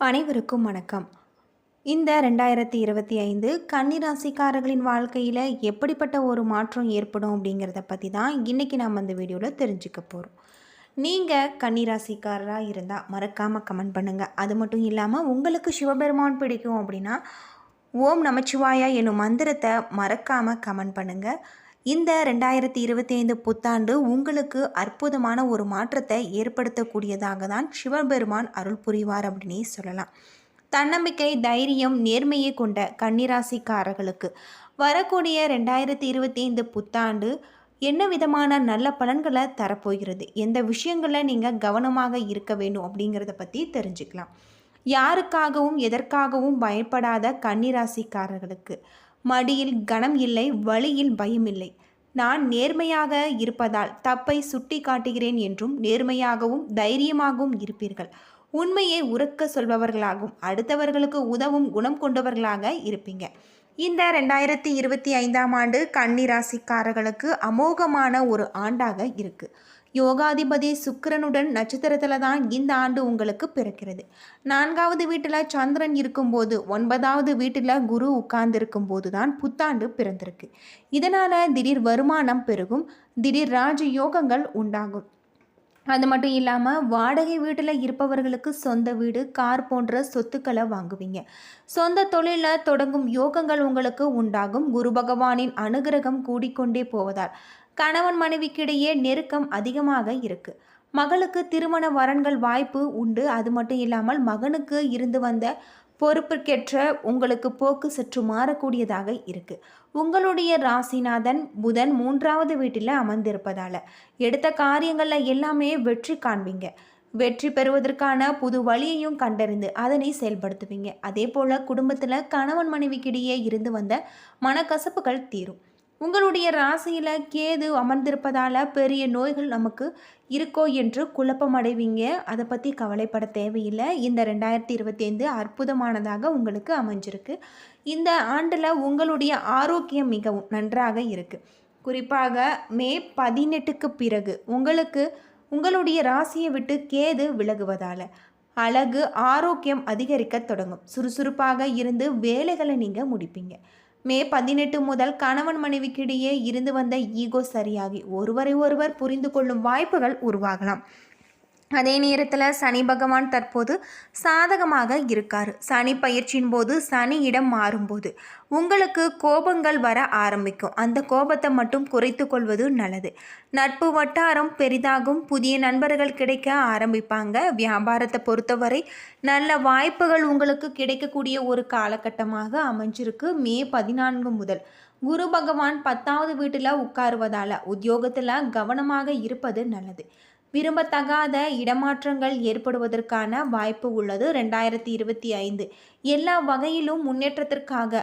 அனைவருக்கும் வணக்கம். இந்த ரெண்டாயிரத்தி இருபத்தி ஐந்து கன்னிராசிக்காரர்களின் வாழ்க்கையில் எப்படிப்பட்ட ஒரு மாற்றம் ஏற்படும் அப்படிங்கிறத பற்றி தான் இன்றைக்கி நம்ம அந்த வீடியோவில் தெரிஞ்சுக்க போகிறோம் நீங்கள் கன்னிராசிக்காரராக இருந்தால் மறக்காமல் கமெண்ட் பண்ணுங்கள் அது மட்டும் இல்லாமல் உங்களுக்கு சிவபெருமான் பிடிக்கும் அப்படின்னா ஓம் நமச்சிவாயா என்னும் மந்திரத்தை மறக்காமல் கமெண்ட் பண்ணுங்கள் இந்த ரெண்டாயிரத்தி இருபத்தி ஐந்து புத்தாண்டு உங்களுக்கு அற்புதமான ஒரு மாற்றத்தை ஏற்படுத்தக்கூடியதாக தான் சிவபெருமான் அருள் புரிவார் அப்படின்னே சொல்லலாம். தன்னம்பிக்கை தைரியம் நேர்மையை கொண்ட கன்னிராசிக்காரர்களுக்கு வரக்கூடிய ரெண்டாயிரத்தி இருபத்தி ஐந்து புத்தாண்டு என்ன விதமான நல்ல பலன்களை தரப்போகிறது? எந்த விஷயங்களில் நீங்கள் கவனமாக இருக்க வேண்டும் அப்படிங்கிறத பற்றி தெரிஞ்சுக்கலாம். யாருக்காகவும் எதற்காகவும் பயப்படாத கன்னிராசிக்காரர்களுக்கு மடியில் கனம் இல்லை வழியில் பயம் இல்லை. நான் நேர்மையாக இருப்பதால் தப்பை சுட்டி காட்டுகிறேன் என்றும் நேர்மையாகவும் தைரியமாகவும் இருப்பீர்கள். உண்மையை உறக்க சொல்பவர்களாகவும் அடுத்தவர்களுக்கு உதவும் குணம் கொண்டவர்களாக இருப்பீங்க. இந்த ரெண்டாயிரத்தி இருபத்தி ஐந்தாம் ஆண்டு கன்னி ராசிக்காரர்களுக்கு அமோகமான ஒரு ஆண்டாக இருக்கு. யோகாதிபதி சுக்கிரனுடன் நட்சத்திரத்தில் தான் இந்த ஆண்டு உங்களுக்கு பிறக்கிறது. நான்காவது வீட்டில் சந்திரன் இருக்கும்போது ஒன்பதாவது வீட்டில் குரு உட்கார்ந்திருக்கும் போது தான் புத்தாண்டு பிறந்திருக்கு. இதனால் திடீர் வருமானம் பெருகும் திடீர் ராஜ யோகங்கள் உண்டாகும். அது மட்டும் இல்லாமல் வாடகை வீட்டில் இருப்பவர்களுக்கு சொந்த வீடு கார் போன்ற சொத்துக்களை வாங்குவீங்க. சொந்த தொழிலில் தொடங்கும் யோகங்கள் உங்களுக்கு உண்டாகும். குரு பகவானின் அனுகிரகம் கூடிக்கொண்டே போவதால். கணவன் மனைவிக்கிடையே நெருக்கம் அதிகமாக இருக்கு. மகளுக்கு திருமண வரன்கள் வாய்ப்பு உண்டு. அது மட்டும் இல்லாமல் மகனுக்கு இருந்து வந்த பொறுப்புக்கேற்ற உங்களுக்கு போக்கு சற்று மாறக்கூடியதாக இருக்கு. உங்களுடைய ராசிநாதன் புதன் மூன்றாவது வீட்டில் அமர்ந்திருப்பதால எடுத்த காரியங்களில் எல்லாமே வெற்றி காண்பீங்க. வெற்றி பெறுவதற்கான புது வழியையும் கண்டறிந்து அதனை செயல்படுத்துவீங்க. அதே போல் குடும்பத்தில் கணவன் மனைவிக்கிடையே இருந்து வந்த மனக்கசப்புகள் தீரும். உங்களுடைய ராசியில் கேது அமர்ந்திருப்பதால் பெரிய நோய்கள் நமக்கு இருக்கோ என்று குழப்பம் அடைவீங்க அதை பற்றி கவலைப்பட தேவையில்லை. இந்த ரெண்டாயிரத்தி இருபத்தி ஐந்து அற்புதமானதாக உங்களுக்கு அமைஞ்சிருக்கு. இந்த ஆண்டில் உங்களுடைய ஆரோக்கியம் மிகவும் நன்றாக இருக்குது குறிப்பாக மே பதினெட்டுக்கு பிறகு உங்களுக்கு உங்களுடைய ராசியை விட்டு கேது விலகுவதால் அழகு ஆரோக்கியம் அதிகரிக்க தொடங்கும். சுறுசுறுப்பாக இருந்து வேலைகளை நீங்கள் முடிப்பீங்க. மே பதினெட்டு முதல் கணவன் மனைவிக்கிடையே இருந்து வந்த ஈகோ சரியாகி ஒருவரை ஒருவர் புரிந்து கொள்ளும் வாய்ப்புகள் உருவாகலாம். அதே நேரத்தில் சனி பகவான் தற்போது சாதகமாக இருக்கார். சனி பயிற்சியின் போது சனி இடம் மாறும்போது உங்களுக்கு கோபங்கள் வர ஆரம்பிக்கும். அந்த கோபத்தை மட்டும் குறைத்து கொள்வது நல்லது. நட்பு வட்டாரம் பெரிதாகும். புதிய நண்பர்கள் கிடைக்க ஆரம்பிப்பாங்க. வியாபாரத்தை பொறுத்தவரை நல்ல வாய்ப்புகள் உங்களுக்கு கிடைக்கக்கூடிய ஒரு காலகட்டமாக அமைஞ்சிருக்கு. மே பதினான்கு முதல் குரு பகவான் பத்தாவது வீட்டில் உட்காருவதால் உத்தியோகத்தில் கவனமாக இருப்பது நல்லது. விரும்பத்தகாத இடமாற்றங்கள் ஏற்படுவதற்கான வாய்ப்பு உள்ளது. ரெண்டாயிரத்தி இருபத்தி ஐந்து. எல்லா வகையிலும் முன்னேற்றத்திற்காக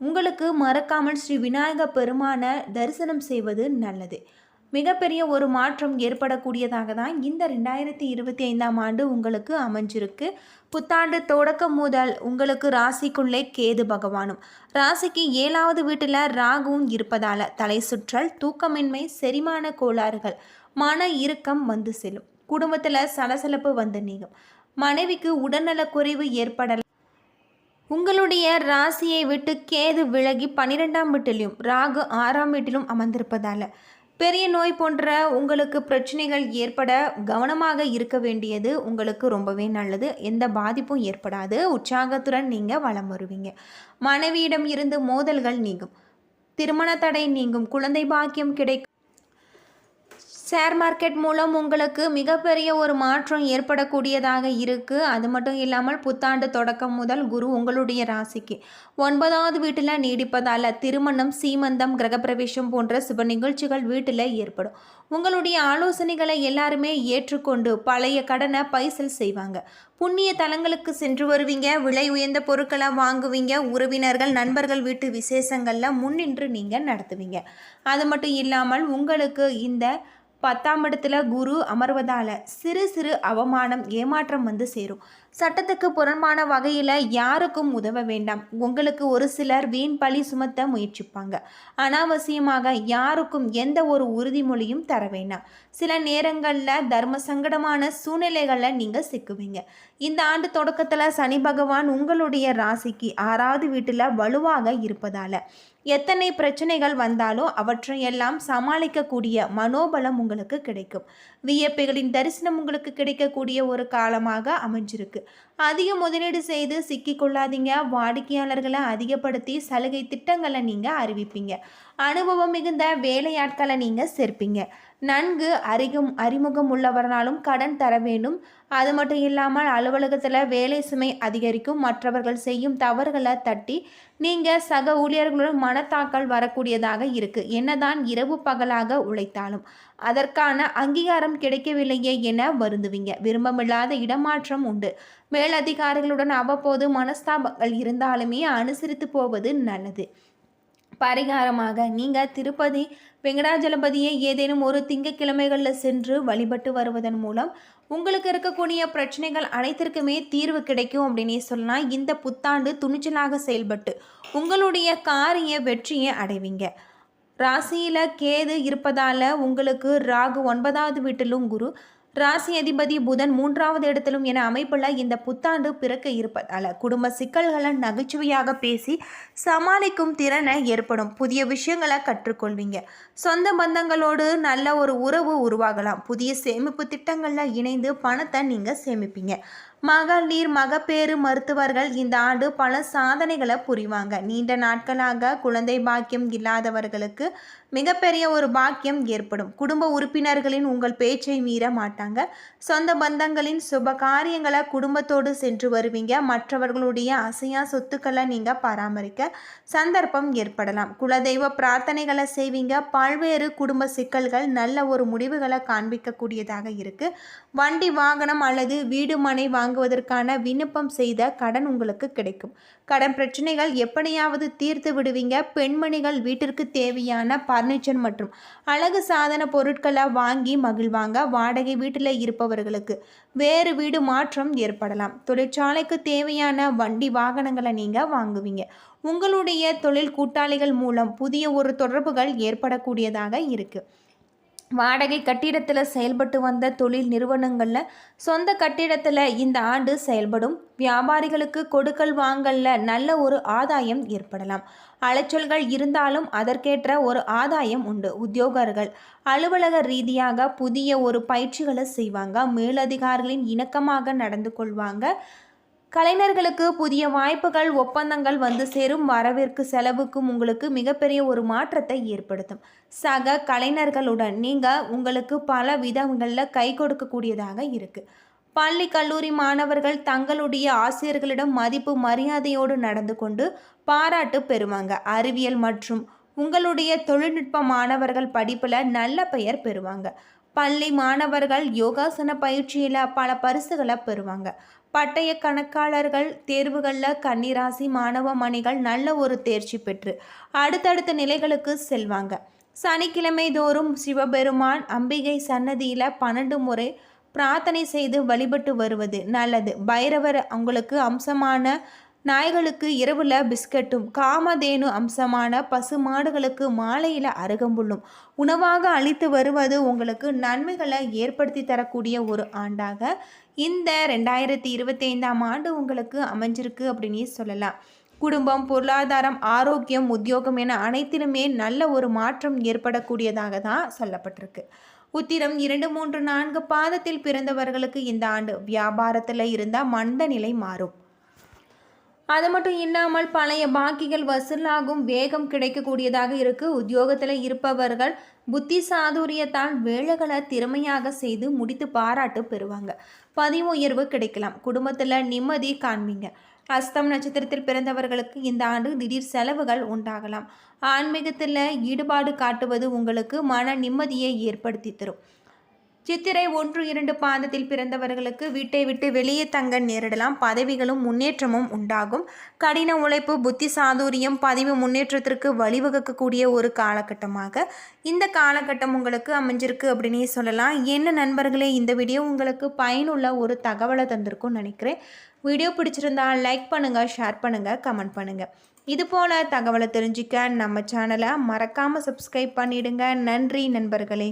உங்களுக்கு மறக்காமல் ஸ்ரீ விநாயக பெருமான தரிசனம் செய்வது நல்லது. மிகப்பெரிய ஒரு மாற்றம் ஏற்படக்கூடியதாக தான் இந்த ரெண்டாயிரத்தி இருபத்தி ஐந்தாம் ஆண்டு உங்களுக்கு அமைஞ்சிருக்கு. புத்தாண்டு தொடக்கம் முதல் உங்களுக்கு ராசிக்குள்ளே கேது பகவானும் ராசிக்கு ஏழாவது வீட்டில் ராகுவும் இருப்பதால் தலை சுற்றல் தூக்கமின்மை செரிமான கோளாறுகள் மன இறுக்கம் வந்து செல்லும். குடும்பத்தில் சலசலப்பு வந்து நீங்கும். மனைவிக்கு உடல்நலக் குறைவு ஏற்படலாம் உங்களுடைய ராசியை விட்டு கேது விலகி பன்னிரெண்டாம் வீட்டிலும் ராகு ஆறாம் வீட்டிலும் அமர்ந்திருப்பதால் பெரிய நோய் போன்ற உங்களுக்கு பிரச்சனைகள் ஏற்பட கவனமாக இருக்க வேண்டியது உங்களுக்கு ரொம்பவே நல்லது. எந்த பாதிப்பும் ஏற்படாது. உற்சாகத்துடன் நீங்கள் வளம் வருவீங்க. மனைவியிடம் இருந்து மோதல்கள் நீங்கும். திருமண தடை நீங்கும். குழந்தை பாக்கியம் கிடைக்கும். ஷேர் மார்க்கெட் மூலம் உங்களுக்கு மிகப்பெரிய ஒரு மாற்றம் ஏற்படக்கூடியதாக இருக்குது அது மட்டும் இல்லாமல் புத்தாண்டு தொடக்கம் முதல் குரு உங்களுடைய ராசிக்கு ஒன்பதாவது வீட்டில் நீடிப்பதால் திருமணம் சீமந்தம் கிரகப்பிரவேசம் போன்ற சுப நிகழ்ச்சிகள் வீட்டில் ஏற்படும். உங்களுடைய ஆலோசனைகளை எல்லாருமே ஏற்றுக்கொண்டு பழைய கடனை பைசல் செய்வாங்க. புண்ணிய தலங்களுக்கு சென்று வருவீங்க. விலை உயர்ந்த பொருட்களை வாங்குவீங்க. உறவினர்கள் நண்பர்கள் வீட்டு விசேஷங்களில் முன்னின்று நீங்கள் நடத்துவீங்க. அது மட்டும் இல்லாமல் உங்களுக்கு இந்த பத்தாம் இடத்துல குரு அமர்வதால் சிறு சிறு அவமானம் ஏமாற்றம் வந்து சேரும். சட்டத்துக்கு புறம்பான வகையில் யாருக்கும் உதவ வேண்டாம். உங்களுக்கு ஒரு சிலர் வீண் பழி சுமத்த முயற்சிப்பாங்க. அனாவசியமாக யாருக்கும் எந்த ஒரு உறுதிமொழியும் தர வேண்டாம். சில நேரங்களில் தர்ம சங்கடமான சூழ்நிலைகளில் நீங்கள் சிக்குவீங்க. இந்த ஆண்டு தொடக்கத்தில் சனி பகவான் உங்களுடைய ராசிக்கு ஆறாவது வீட்டில் வலுவாக இருப்பதால் எத்தனை பிரச்சனைகள் வந்தாலும் அவற்றையெல்லாம் சமாளிக்கக்கூடிய மனோபலம் உங்களுக்கு கிடைக்கும். வியப்பைகளின் தரிசனம் உங்களுக்கு கிடைக்கக்கூடிய ஒரு காலமாக அமைஞ்சிருக்கு. அதிக முதலீடு செய்து சிக்கிக்கொள்ளாதீங்க வாடிக்கையாளர்களை அதிகப்படுத்தி சலுகை திட்டங்களை நீங்கள் அறிவிப்பீங்க. அனுபவம் மிகுந்த வேலையாட்களை நீங்கள் சேர்ப்பீங்க. நன்கு அறிகும் அறிமுகம் உள்ளவர்னாலும் கடன் தர வேண்டும். அது மட்டும் இல்லாமல் அலுவலகத்தில் வேலை சுமை அதிகரிக்கும். மற்றவர்கள் செய்யும் தவறுகளை தட்டி நீங்கள் சக ஊழியர்களுடன் மனத்தாக்கல் வரக்கூடியதாக இருக்குது என்னதான் இரவு பகலாக உழைத்தாலும் அதற்கான அங்கீகாரம் கிடைக்கவில்லையே என வருந்துவீங்க. விரும்பமில்லாத இடமாற்றம் உண்டு. மேலதிகாரிகளுடன் அவ்வப்போது மனஸ்தாபங்கள் இருந்தாலுமே அனுசரித்து போவது நல்லது. பரிகாரமாக நீங்கள் திருப்பதி வெங்கடாஜலபதியை ஏதேனும் ஒரு திங்கக்கிழமைகளில் சென்று வழிபட்டு வருவதன் மூலம் உங்களுக்கு இருக்கக்கூடிய பிரச்சனைகள் அனைத்திற்குமே தீர்வு கிடைக்கும் அப்படின்னே சொல்லலாம். இந்த புத்தாண்டு துணிச்சலாக செயல்பட்டு உங்களுடைய காரிய வெற்றியை அடைவீங்க. ராசியில் கேது இருப்பதால் உங்களுக்கு ராகு ஒன்பதாவது வீட்டிலும் குரு ராசி அதிபதி புதன் மூன்றாவது இடத்திலும் என அமைப்புள்ள இந்த புத்தாண்டு பிறக்க இருப்பதால் குடும்ப சிக்கல்களை நகைச்சுவையாக பேசி சமாளிக்கும் திறனை ஏற்படும். புதிய விஷயங்களை கற்றுக்கொள்வீங்க. சொந்த பந்தங்களோடு நல்ல ஒரு உறவு உருவாகலாம். புதிய சேமிப்பு திட்டங்களில் இணைந்து பணத்தை நீங்கள் சேமிப்பீங்க. மகளிர் மகப்பேறு மருத்துவர்கள் இந்த ஆண்டு பல சாதனைகளை புரிவாங்க. நீண்ட நாட்களாக குழந்தை பாக்கியம் இல்லாதவர்களுக்கு மிகப்பெரிய ஒரு பாக்கியம் ஏற்படும். குடும்ப உறுப்பினர்களின் உங்கள் பேச்சை மீற மாட்டாங்க. சொந்த பந்தங்களின் சுப காரியங்களை குடும்பத்தோடு சென்று வருவீங்க. மற்றவர்களுடைய அசையா சொத்துக்களை நீங்கள் பராமரிக்க சந்தர்ப்பம் ஏற்படலாம். குலதெய்வ பிரார்த்தனைகளை செய்வீங்க. பல்வேறு குடும்ப சிக்கல்கள் நல்ல ஒரு முடிவுகளை காண்பிக்கக்கூடியதாக இருக்கு. வண்டி வாகனம் அல்லது வீடு மனை வாங்குவதற்கான விண்ணப்பம் செய்த கடன் உங்களுக்கு கிடைக்கும். கடன் பிரச்சனைகள் எப்படியாவது தீர்த்து விடுவீங்க. பெண்மணிகள் வீட்டிற்கு தேவையான பர்னிச்சர் மற்றும் அழகு சாதன பொருட்களை வாங்கி மகிழ்வாங்க. வாடகை வீட்டில் இருப்பவர்களுக்கு வேறு வீடு மாற்றம் ஏற்படலாம். தொழிற்சாலைக்கு தேவையான வண்டி வாகனங்களை நீங்கள் வாங்குவீங்க. உங்களுடைய தொழில் கூட்டாளிகள் மூலம் புதிய ஒரு தொடர்புகள் ஏற்படக்கூடியதாக இருக்குது வாடகை கட்டிடத்தில் செயல்பட்டு வந்த தொழில் நிறுவனங்களில் சொந்த கட்டிடத்தில் இந்த ஆண்டு செயல்படும். வியாபாரிகளுக்கு கொடுக்கல் வாங்கல்ல நல்ல ஒரு ஆதாயம் ஏற்படலாம். அலைச்சல்கள் இருந்தாலும் அதற்கேற்ற ஒரு ஆதாயம் உண்டு உத்தியோகர்கள். அலுவலக ரீதியாக புதிய ஒரு பயிற்சிகளை செய்வாங்க. மேலதிகாரிகளின் இணக்கமாக நடந்து கொள்வாங்க. கலைஞர்களுக்கு புதிய வாய்ப்புகள் ஒப்பந்தங்கள் வந்து சேரும். வரவிற்கு செலவுக்கும் உங்களுக்கு மிகப்பெரிய ஒரு மாற்றத்தை ஏற்படுத்தும். சக கலைஞர்களுடன் நீங்கள் உங்களுக்கு பல விதங்களில் கை கொடுக்கக்கூடியதாக இருக்குது பள்ளி கல்லூரி மாணவர்கள் தங்களுடைய ஆசிரியர்களிடம் மதிப்பு மரியாதையோடு நடந்து கொண்டு பாராட்டு பெறுவாங்க. அறிவியல் மற்றும் உங்களுடைய தொழில்நுட்ப மாணவர்கள் படிப்பில் நல்ல பெயர் பெறுவாங்க. பள்ளி மாணவர்கள் யோகாசன பயிற்சியில் பல பரிசுகளை பெறுவாங்க. பட்டய கணக்காளர்கள் தேர்வுகளில் கன்னிராசி மாணவ மணிகள் நல்ல ஒரு தேர்ச்சி பெற்று அடுத்தடுத்த நிலைகளுக்கு செல்வாங்க. சனிக்கிழமை தோறும் சிவபெருமான் அம்பிகை சன்னதியில் பன்னெண்டு முறை பிரார்த்தனை செய்து வழிபட்டு வருவது நல்லது. பைரவர் அவங்களுக்கு அம்சமான நாய்களுக்கு இரவில் பிஸ்கட்டும். காமதேனு அம்சமான பசு மாடுகளுக்கு மாலையில் அருகம்புல்லும். உணவாக அளித்து வருவது உங்களுக்கு நன்மைகளை ஏற்படுத்தி தரக்கூடிய ஒரு ஆண்டாக இந்த ரெண்டாயிரத்தி இருபத்தைந்தாம் ஆண்டு உங்களுக்கு அமைஞ்சிருக்கு அப்படின்னு சொல்லலாம். குடும்பம் பொருளாதாரம் ஆரோக்கியம் உத்தியோகம் என அனைத்திலுமே நல்ல ஒரு மாற்றம் ஏற்படக்கூடியதாக தான் சொல்லப்பட்டிருக்கு. உத்திரம் இரண்டு மூன்று நான்கு பாதத்தில் பிறந்தவர்களுக்கு இந்த ஆண்டு வியாபாரத்தில் இருந்தால் மந்த நிலை மாறும். அது மட்டும் இல்லாமல் பழைய பாக்கிகள் வசூலாகும் வேகம் கிடைக்கக்கூடியதாக இருக்குது உத்தியோகத்தில் இருப்பவர்கள் புத்தி சாதுரியத்தால் வேலைகளை திறமையாக செய்து முடித்து பாராட்டு பெறுவாங்க. பதிவு உயர்வு கிடைக்கலாம். குடும்பத்தில் நிம்மதி காண்பீங்க. அஸ்தம் நட்சத்திரத்தில் பிறந்தவர்களுக்கு இந்த ஆண்டு திடீர் செலவுகள் உண்டாகலாம். ஆன்மீகத்தில் ஈடுபாடு காட்டுவது உங்களுக்கு மன நிம்மதியை ஏற்படுத்தி தரும். சித்திரை ஒன்று இரண்டு பாதத்தில் பிறந்தவர்களுக்கு வீட்டை விட்டு வெளியே தங்க நேரிடலாம். பதவிகளும் முன்னேற்றமும் உண்டாகும். கடின உழைப்பு புத்தி சாதுரியம் பதிவு முன்னேற்றத்திற்கு வழிவகுக்கக்கூடிய ஒரு காலகட்டமாக இந்த காலகட்டம் உங்களுக்கு அமைஞ்சிருக்கு அப்படின்னே சொல்லலாம். என்ன நண்பர்களே இந்த வீடியோ உங்களுக்கு பயனுள்ள ஒரு தகவலை தந்திருக்கும்னு நினைக்கிறேன். வீடியோ பிடிச்சிருந்தா லைக் பண்ணுங்கள் ஷேர் பண்ணுங்கள் கமெண்ட் பண்ணுங்கள் இது போல் தகவலை தெரிஞ்சிக்க நம்ம சேனலை மறக்காமல் சப்ஸ்கிரைப் பண்ணிவிடுங்க நன்றி நண்பர்களே.